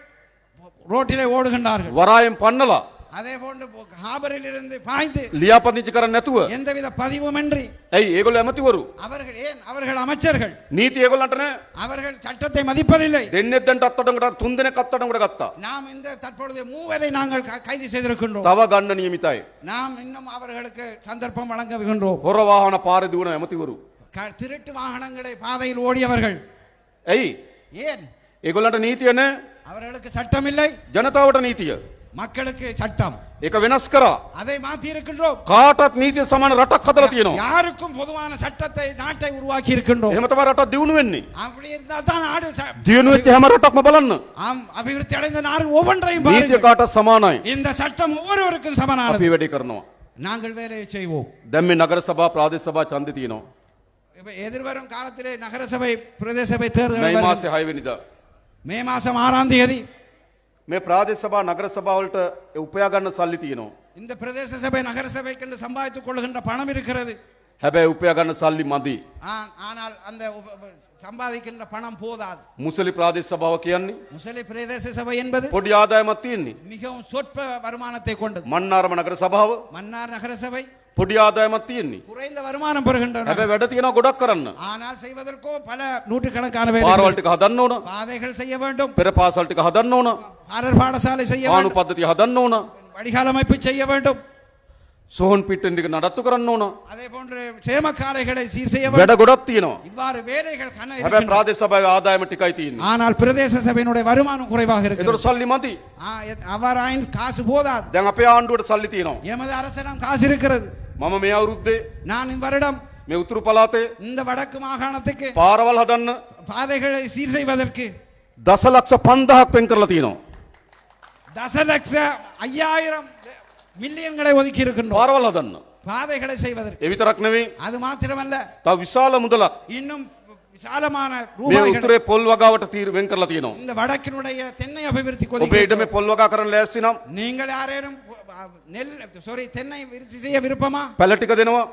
ரோட்டிலே ஓடுகின்றார்கள் වරායෙන් පන්නලා அதே போன்று ஹாபரில் இருந்து பாய்ந்து ලියාපදිංචි කරන්න නැතුව. எந்தவித பதிவுமின்றி ඇයි ඒගොල්ලෝ ඇමතිවරු? அவர்கள் ஏன் அவர்கள் அமைச்சர்கள் නීති ඒගොල්ලන්ට නෑ. அவர்கள் சட்டத்தை மதிப்பதில்லை දෙන්නෙක් දැන්ට අත්තඩංගට තුන් දෙනෙක් අත්තඩංගට ගත්තා. நாம் இந்த தற்பொழுது மூவரை நாங்கள் க- கைது செய்திருக்கின்றோம் තව ගන්න නියමිතයි. நாம் இன்னும் அவர்களுக்கு சந்தர்ப்பம் வழங்குகின்றோம் හොර වාහන පාර දුවන ඇමතිවරු. க- திருட்டு வாகனங்களை பாதையில் ஓடியவர்கள் ඇයි? ஏன் ඒගොල්ලන්ට නීතිය නෑ. அவர்களுக்கு சட்டம் இல்லை ජනතාවට නීතිය. மக்களுக்கு சட்டம் ඒක වෙනස් කරා. அதை மாத்தி இருக்கின்றோம். කාටත් නීතිය සමාන රටක් හදලා තියෙනවා. யாருக்கும் பொதுவான சட்டத்தை நாட்டை உருவாக்கி இருக்கின்றோம். එහෙම තමයි රටක් දියුණු වෙන්නේ. அப்படி இருந்தா தான் நாடு දියුණු වෙච්ච හැම රටක්ම බලන්න. ஆம் அபிவிருத்தி அடைந்த நாடு ஒவ்வொன்றையும் பாருங்க. නීතිය කාටත් සමානයි. இந்த சட்டம் ஒவ்வொருவருக்கும் சமமானது. අපි වැඩි කරනවා. நாங்கள் வேலையை செய்வோம். දැන් මේ නගර සභා ප්‍රාදේශ සභා ඡන්දේ எதிர்வரும் காலத்திலே நகரசபை பிரதேசபை தேர்தல் மே மாசம் ஆறாம் தேதி මේ ප්‍රාදේශ සභා නගර සභා වලට උපයා ගන්න සල්ලි තියෙනවා. இந்த பிரதேச சபை நகர சபைக்கு என்று சம்பாதித்துக் கொள்கின்ற பணம் இருக்கிறது හැබැයි උපයා ගන්න සල්ලි මදි. ஆ- ஆனால் அந்த உப- உப- சம்பாதிக்கின்ற பணம் போதாது මුසලි ප්‍රාදේශ සභාව කියන්නේ முசலி பிரதேச சபை என்பது පොඩි ආදායමක් තියෙන්නේ. மிகவும் சொற்ப வருமானத்தை கொண்டது මන්නාරම නගර සභාව மன்னார் நகர சபை පොඩි ආදායමක් තියෙන්නේ. குறைந்த வருமானம் பெறுகின்றன හැබැයි වැඩ තියෙනවා ගොඩක් කරන්න. ஆனால் செய்வதற்கோ பல நூற்றுக்கணக்கான வேலைகள். පාරවල් ටික හදන්න ඕන. பாதைகள் செய்ய வேண்டும் පෙර පාසල් ටික හදන්න ඕන. பாரர் பாடசாலை செய்ய ආණු வேண்டும் පද්ධතිය හදන්න ඕන. வடிகால் அமைப்பு செய்ய வேண்டும் සෝහන් පිට්ටෙන් ටික නඩත්තු කරන්න ඕන. அதே போன்று சேமக்காலைகளை சீர் செய்ய වැඩ வேண்டும் ගොඩක් තියෙනවා. இவ்வாறு வேலைகள் கன හැබැයි இருக்கின்றன. ප්‍රාදේශ සභාවේ ආදායම ටිකයි තියෙන්නේ. ஆனால் பிரதேச சபையினுடைய வருமானம் குறைவாக ඒතර இருக்கிறது සල්ලි මදි. ஆ, எ- அவ்வாறாயின் காசு போதாது දැන් අපේ ආණ්ඩුවට සල්ලි තියෙනවා. எமது அரசிடம் காசு இருக்கிறது මම මේ අවුරුද්දේ நான் இவ்வருடம் මේ උතුරු පළාතේ இந்த வடக்கு மாகாணத்துக்கு පාරවල් හදන්න பாதைகளை சீர் செய்வதற்கு දසලක්ෂ 5000ක් වෙන් කරලා තියෙනවා. தசலட்ச ஐயாயிரம் மில்லியன்களை ஒதுக்கி இருக்கின்றோம் පාරවල් හදන්න. பாதைகளை செய்வதற்கு ඒ විතරක් නෙවෙයි அது மாத்திரமல்ல තව විශාල මුදලක් இன்னும் விசாலமான මේ ரூபாய்களை උතුරේ පොල් වගාවට තීර වෙන් කරලා තියෙනවා. இந்த வடக்கினுடைய தென்னை அபிவிருத்தி ඔබේ ඉඩමේ கொதிக்க පොල් වගා කරන්න ලෑස්ති නම් நீங்கள் யாரேனும் அ, நெல் சாரி தென்னை விருத்தி செய்ய விருப்பமா පැල ටික දෙනවා.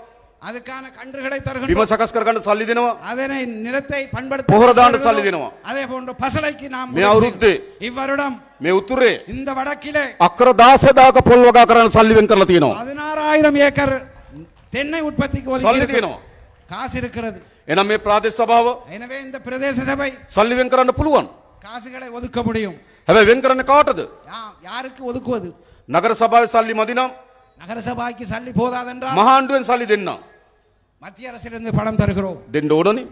அதுக்கான கன்றுகளை බිම தருகின்றோம் සකස් කරගන්න සල්ලි දෙනවා. அதனை நிலத்தை பண்படுத்த පොහොර දාන්න தருகிறோம். සල්ලி දෙනවා. அதே போன்று பசலைக்கு நாம் මේ உதவி අවුරුද්දේ செய்கிறோம். இவ்வருடம் මේ උතුරේ இந்த வடக்கிலே අක්කර 16000ක පොල් වගා කරන්න සල්ලි වෙන් කරලා තියෙනවා. பதினாறாயிரம் ஏக்கர் தென்னை உற்பத்திக்கு ஒதுக்கி සල්ලි இருக்கிறோம். තියෙනවා. காசு இருக்கிறது එහෙනම් මේ ප්‍රාදේශ සභාව எனவே இந்த பிரதேச சபை සල්ලි වෙන් කරන්න පුළුවන්. காசுகளை ஒதுக்க முடியும் හැබැයි වෙන් කරන්න කාටද? யா- யாருக்கு ஒதுக்குவது නගර සභාවේ සල්ලි මදි නම් நகர சபைக்கு சல்லி போதாதென்றால் මහාණ්ඩුවෙන් සල්ලි දෙන්න. மத்திய அரசிலிருந்து பணம் தருகிறோம் දෙන්න ඕනනේ.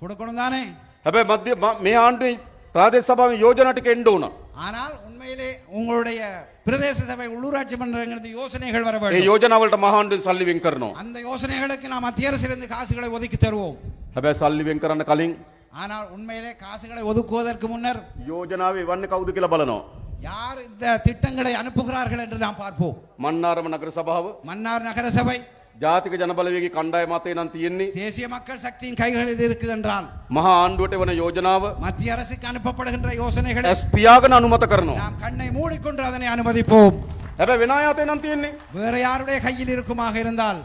கொடுக்கணும் தானே හැබැයි මධ්‍ය ම- මේ ආණ්ඩුවේ ප්‍රාදේශ සභාවේ යෝජනා ටික එන්න ඕන. ஆனால் உண்மையிலே உங்களுடைய பிரதேச சபை உள்ளூராட்சி மன்றங்கிறது யோசனைகள் வர ඒ வேண்டும் යෝජනාවලට මහාණ්ඩුවෙන් සල්ලි වෙන් කරනවා. அந்த யோசனைகளுக்கு நாம் மத்திய அரசிலிருந்து காசுகளை ஒதுக்கி தருவோம் හැබැයි සල්ලි වෙන් කරන්න කලින් ஆனால் உண்மையிலே காசுகளை ஒதுக்குவதற்கு முன்னர் යෝජනාවේ එවන්නේ කවුද කියලා බලනවා. யார் இந்த திட்டங்களை அனுப்புகிறார்கள் என்று நாம் பார்ப்போம் මන්නාරම නගර සභාව, மன்னார் நகர சபை ජාතික ජනබලවේගේ කණ්ඩායම මතේ නම් තියෙන්නේ தேசிய மக்கள் சக்தியின் கைகளில் இருக்குது என்றால் මහා ආණ්ඩුවට වන යෝජනාව மத்திய அரசுக்கு அனுப்பப்படுகின்ற யோசனைகளை ඇස් පියාගෙන අනුමත කරනවා. நாம் கண்ணை மூடிக்கொண்டு அதனை அனுமதிப்போம் හැබැයි වෙන අය අතේ නම් තියෙන්නේ வேற யாருடைய கையில் இருக்குமாக இருந்தால்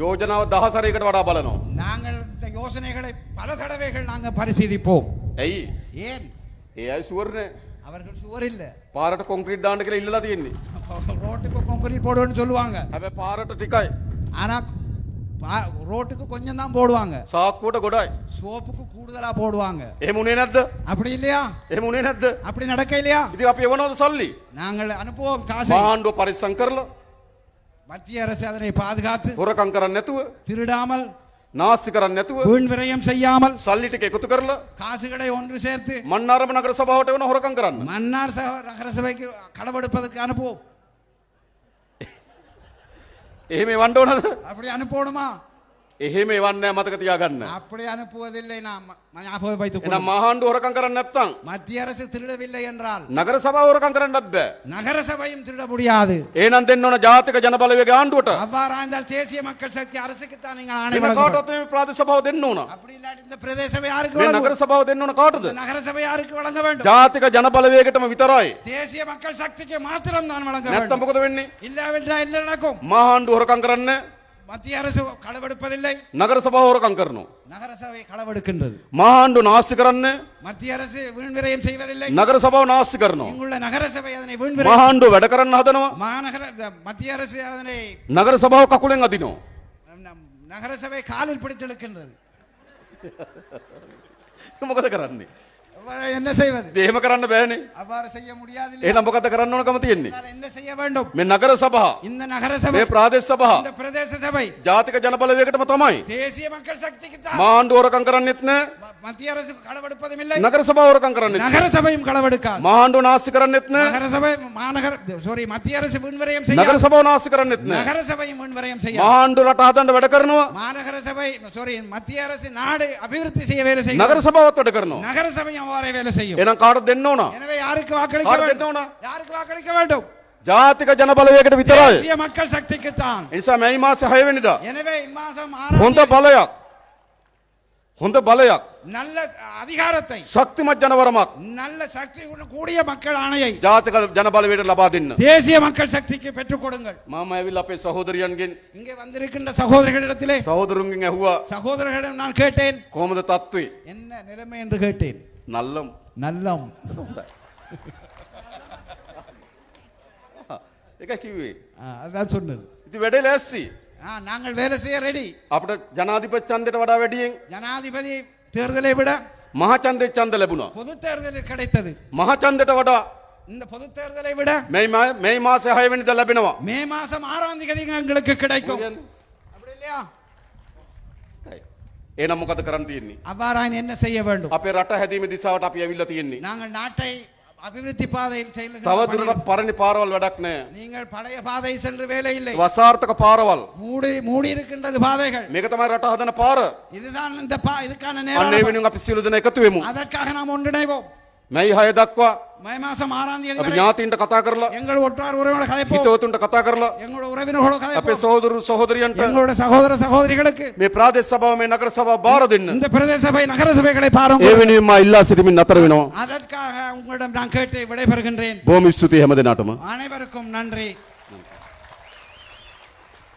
යෝජනාව දහසරයකට වඩා බලනවා. நாங்கள் இந்த யோசனைகளை பல தடவைகள் நாங்கள் பரிசீலிப்போம் ඇයි? ஏன் ඒ අය සුවරනේ. அவர்கள் சுவர் இல்ல පාරට කොන්ක්‍රීට් දාන්න කියලා ඉල්ලලා තියෙන්නේ. ரோட்டுக்கு கொங்கிரீட் போடுவேன்னு சொல்லுவாங்க හැබැයි පාරට ටිකයි. ஆனா பா- ரோட்டுக்கு கொஞ்சம் தான் போடுவாங்க සාක්කුවට ගොඩයි. சோப்புக்கு கூடுதலா போடுவாங்க එහෙම උනේ නැද්ද? அப்படி இல்லையா එහෙම උනේ නැද්ද? அப்படி நடக்க இல்லையா ඉතින් අපි එවනවද සල්ලි? நாங்கள் அனுப்புவோம் காசை මහාණ්ඩුව පරිස්සම් කරලා மத்திய அரசு அதனை பாதுகாத்து හොරකම් කරන්නේ නැතුව, திருடாமல் නාස්ති කරන්නේ නැතුව, வீண் விரயம் செய்யாமல் සල්ලි ටික එකතු කරලා காசுகளை ஒன்று சேர்த்து මන්නාරම නගර සභාවට වෙන හොරකම් කරන්න. மன்னார் சக- நகர சபைக்கு கடவெடுப்பதற்கு அனுப்புவோம் එහෙම එවන්න ඕනද? அப்படி அனுப்பணுமா එහෙම එවන්නේ නැහැ මතක තියාගන්න. அப்படி அனுப்புவதில்லை நாம் ம- ஞாபகம் வைத்துக் එහෙනම් கொள்ளும். මහාණ්ඩුව හොරකම් කරන්නේ නැත්නම් மத்திய அரசு திருடவில்லை என்றால் නගර සභාව හොරකම් කරන්නත් බෑ. நகர சபையும் திருட முடியாது එහෙනම් දෙන්න ඕන ජාතික ජනබලවේග ආණ්ඩුවට. அவ்வாறாய்ந்தால் தேசிய மக்கள் சக்தி அரசுக்கு தான் நீங்கள் ஆணை වෙන வழங்க வேண்டும். කාටවත් මේ ප්‍රාදේශ සභාව දෙන්න ඕන. அப்படி இல்லாட்டி இந்த பிரதேச சபை யாருக்கு මේ வழங்க නගර සභාව දෙන්න ඕන කාටද? இந்த நகர சபை யாருக்கு வழங்க வேண்டும் ජාතික ජනබලවේගයටම විතරයි. தேசிய மக்கள் சக்திக்கு மாத்திரம் தான் வழங்க නැත්තම් வேண்டும் මොකද වෙන්නේ? இல்லாவிட்டால் என்ன நடக்கும் මහාණ්ඩුව හොරකම් කරන්නේ மத்திய அரசு களவெடுப்பதில்லை නගර සභාව හොරකම් කරනවා. நகர சபை களவெடுக்கின்றது මහාණ්ඩුව නාස්ති කරන්නේ மத்திய அரசு வீண் விரயம் செய்வதில்லை නගර සභාව නාස්ති කරනවා. இங்குள்ள நகர சபை அதனை வீண் விரயம் මහාණ්ඩුව වැඩ කරන්න හදනවා. மாநகர த- மத்திய அரசு அதனை නගර සභාව කකුලෙන් අදිනවා. நம் நகர சபை காலில் பிடித்தெடுக்கின்றது මොකද කරන්නේ? அவ்வாறு என்ன செய்வது ඉතින් එහෙම කරන්න බෑනේ. அவ்வாறு செய்ய முடியாது එහෙනම් මොකද කරන්න ඕනකම තියෙන්නේ? என்ன செய்ய வேண்டும் මේ නගර සභා, இந்த நகர சபை මේ ප්‍රාදේශ සභා, இந்த பிரதேச சபை ජාතික ජනබලවේගයටම තමයි. தேசிய மக்கள் சக்திக்கு தான் මහාණ්ඩුව හොරකම් කරන්නෙත් නෑ. ம- மத்திய அரசு களவெடுப்பதும் இல்லை නගර සභාව හොරකම් කරන්නෙත් නෑ. நகர சபையும் களவெடுக்காது මහාණ්ඩුව නාස්ති කරන්නෙත් නෑ. நகர சபை மாநகர சாரி மத்திய அரசு வீண்விரயம் නගර செய்ய සභාව නාස්ති කරන්නෙත් නෑ. நகர சபையும் வீண்விரயம் செய்ய මහාණ්ඩුව රට හදන්න වැඩ කරනවා. மாநகர சபை சாரி மத்திய அரசு நாடு அபிவிருத்தி செய்ய வேலை செய்யும் නගර සභාවත් වැඩ කරනවා. நகர சபையும் அவ்வாறே வேலை செய்யும் එහෙනම් කාටද දෙන්න ඕන? எனவே யாருக்கு வாக்களிக்க කාටද දෙන්න வேண்டும் ඕන? யாருக்கு வாக்களிக்க வேண்டும் ජාතික ජනබලවේගයට විතරයි. தேசிய மக்கள் சக்திக்கு தான் ඒ නිසා මැයි මාසේ 6 වෙනිදා எனவே இம்மாசம் ஆறாம் හොඳ தேதி බලයක් හොඳ බලයක් நல்ல அதிகாரத்தை ශක්තිමත් ජනවරමක් நல்ல சக்தி கூடிய மக்கள் ஆணையை ජාතික ජනබලවේගයට ලබා දෙන්න. தேசிய மக்கள் சக்திக்கு பெற்றுக் கொடுங்கள் මම ඇවිල්ලා අපේ සහෝදරයන්ගෙන් இங்கே வந்திருக்கின்ற சகோதரர்களிடத்திலே සහෝදරුන්ගෙන් ඇහුවා சகோதரர்களிடம் நான் கேட்டேன் කොහොමද තත්ත්වේ? என்ன நிலைமை என்று கேட்டேன் නල්ලම්. நல்லம் ඒක කිව්වේ. ஆ, அதான் சொன்னது ඉතින් වැඩේ ලෑස්ති. ஆ, நாங்கள் வேலை செய்ய ரெடி අපිට ජනාධිපති ඡන්දයට වඩා වැඩියෙන් ஜனாதிபதி தேர்தலை விட මහ ඡන්දේ ඡන්ද ලැබුණා. பொது தேர்தலில் கிடைத்தது මහ ඡන්දයට වඩා இந்த பொது தேர்தலை விட මේ මා- මේ මාසේ 6 වෙනිදා ලැබෙනවා. மே மாசம் ஆறாம் தேதி எங்களுக்கு கிடைக்கும் කියන්නේ. அப்படி இல்லையா එහෙනම් මොකද කරන්න තියෙන්නේ? அவ்வாறாயின் என்ன செய்ய வேண்டும் අපේ රට හැදීමේ දිශාවට අපි ඇවිල්ලා තියෙන්නේ. நாங்கள் நாட்டை அபிவிருத்தி பாதையில் செல்லுகின்ற තව பணியில் දුරටත් පරණ පාරවල් වැඩක් නැහැ. நீங்கள் பழைய பாதையில் சென்று வேலை இல்லை වසාර්ථක පාරවල්. மூடி மூடி இருக்கின்றது பாதைகள் මේක තමයි රට හදන පාර. இதுதான் இந்த பா- இதுக்கான අන්න ඒ நேரம் වෙනුවෙන් අපි සියලු දෙනා එකතු වෙමු. அதற்காக நாம் ஒன்றிணைவோம் මැයි 6 දක්වා மே மாசம் ஆறாம் தேதி අපි வரை ඥාතීන්ට කතා කරලා எங்கள் ஒற்றார் உறவினோட கதைப்போம் හිතවතුන්ට කතා කරලා எங்களோட உறவினர்களோட අපේ கதைப்போம் සහෝදරු සහෝදරියන්ට எங்களோட சகோதர சகோதரிகளுக்கு මේ ප්‍රාදේශ සභාව මේ නගර සභාව බාර දෙන්න. இந்த பிரதேச சபை நகர சபைகளை ඒ பாருங்கள் වෙනුවෙන් මා ඉල්ලා සිටමින් නතර වෙනවා. அதற்காக உங்களிடம் நான் கேட்டு விடைபெறுகின்றேன் බොහොම ස්තුතියි හැම දෙනාටම. அனைவருக்கும் நன்றி